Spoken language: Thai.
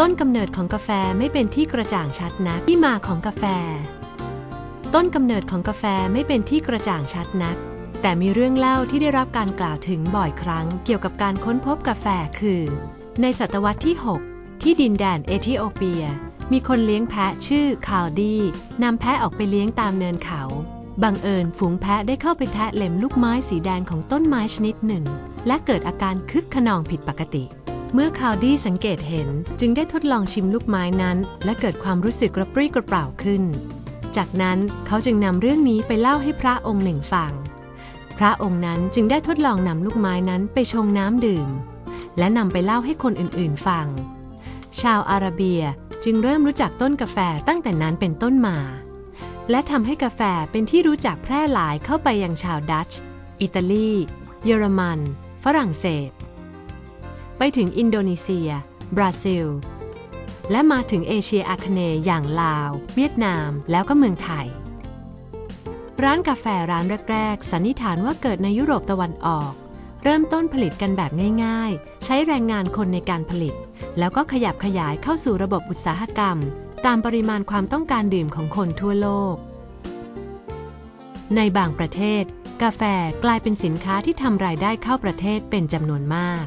ต้นกำเนิดของกาแฟไม่เป็นที่กระจ่างชัดนักที่มาของกาแฟ ต้นกำเนิดของกาแฟไม่เป็นที่กระจ่างชัดนัก แต่มีเรื่องเล่าที่ได้รับการกล่าวถึงบ่อยครั้ง เกี่ยวกับการค้นพบกาแฟคือ ในศตวรรษที่ 6 ที่ดินแดนเอธิโอเปีย มีคนเลี้ยงแพะชื่อคาวดีนำแพะออกไปเลี้ยงตามเนินเขา บังเอิญฝูงแพะได้เข้าไปแทะเล็มลูกไม้สีแดงของต้นไม้ชนิดหนึ่ง และเกิดอาการคึกขนองผิดปกติ เมื่อคาวดี้สังเกตเห็นจึงได้ทดลองชิมลูกไม้นั้น และเกิดความรู้สึกกระปรี้กระเปร่าขึ้น จากนั้นเขาจึงนำเรื่องนี้ไปเล่าให้พระองค์หนึ่งฟัง พระองค์นั้นจึงได้ทดลองนำลูกไม้นั้นไปชงน้ำดื่ม และนำไปเล่าให้คนอื่นๆฟัง ชาวอาระเบียจึงเริ่มรู้จักต้นกาแฟตั้งแต่นั้นเป็นต้นมา และทำให้กาแฟเป็นที่รู้จักแพร่หลายเข้าไปยังชาวดัตช์ อิตาลี เยอรมัน ฝรั่งเศส ไปถึงอินโดนีเซีย บราซิล และมาถึงเอเชียอาคเนย์อย่างลาว เวียดนาม แล้วก็เมืองไทย ร้านกาแฟร้านแรก ๆ สันนิษฐานว่าเกิดในยุโรปตะวันออก เริ่มต้นผลิตกันแบบง่าย ๆ ใช้แรงงานคนในการผลิต แล้วก็ขยับขยายเข้าสู่ระบบอุตสาหกรรม ตามปริมาณความต้องการดื่มของคนทั่วโลก ในบางประเทศ กาแฟกลายเป็นสินค้าที่ทำรายได้เข้าประเทศเป็นจำนวนมาก